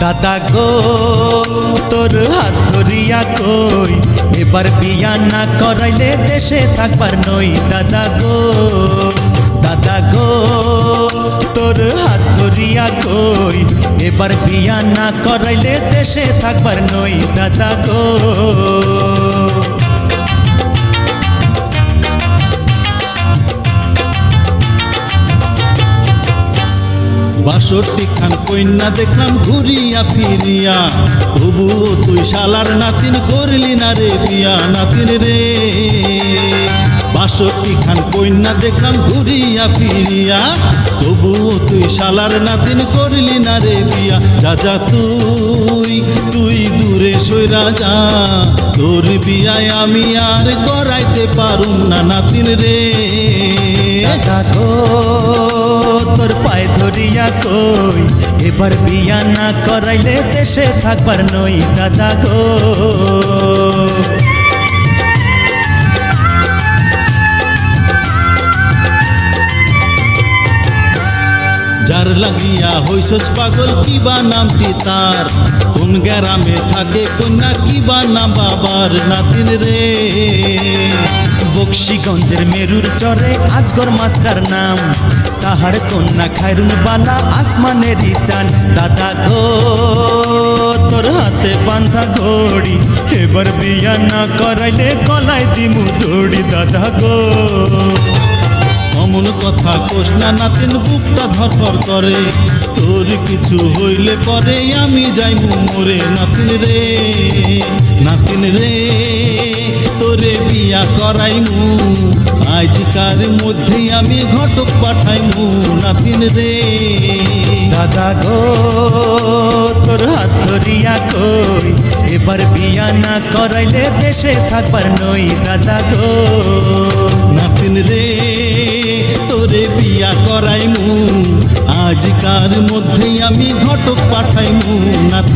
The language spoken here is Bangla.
দাদা গো, তোর হাত ধরিয়া কই? এবার বিয়া না করাইলে দেশে থাকবার নই, দাদা গো। দাদা গো, তোর হাত ধরিয়া কই? এবার বিয়া না করাইলে দেশে থাকবার নই, দাদা গো। বাষট্টি খান কন্যা দেখলাম ঘুরিয়া ফিরিয়া। তবুও তুই শালার নাতিন করলি না রে বিয়া নাতিন রে। বাষট্টি খান কন্যা দেখলাম ঘুরিয়া ফিরিয়া। তবুও তুই শালার নাতিন করলি না রে বিয়া যা তুই তুই দূরে সইরা যা। তোর বিয়ায় আমি আর করাইতে পারুম না নাতিন রে। গো ধরিয়া কই? এবার বিয়া না করাইলে দেশে থাকবার নই দাদা গো। যার লাগিয়া হইছস পাগল কিবা নামটি তার? কোন গ্রামে থাকে কন্যা কিবা নাম বাবার নাতিন রে? বক্সিগঞ্জের মেরুর চরে আজগর মাস্টার নাম। তাহার কন্যা খায়রুন বালা আসমানেরই চান। দাদা গো, তোর হাতে বান্ধা ঘড়ি, এবার বিয়া না করাইলে গলায় দিমু দৌড়ি। দাদা গো অমন কথা কোষ না, নাতিন বুকটা ধরফর করে। তোর কিছু হইলে পরে আমি যাইমু মোরে, নাতিন রে নাতিন রে। তোরে বিয়া করাইমু, আজকার মধ্যে আমি ঘটক পাঠাইমু, নাতিন রে। দাদা গো, তোর হাত ধরিয়া কই? এবার বিয়া না করাইলে দেশে থাকবার নই, দাদা গো। করাইমু। আজকার মধ্যে আমি ঘটক পাঠাইমু। নাতিন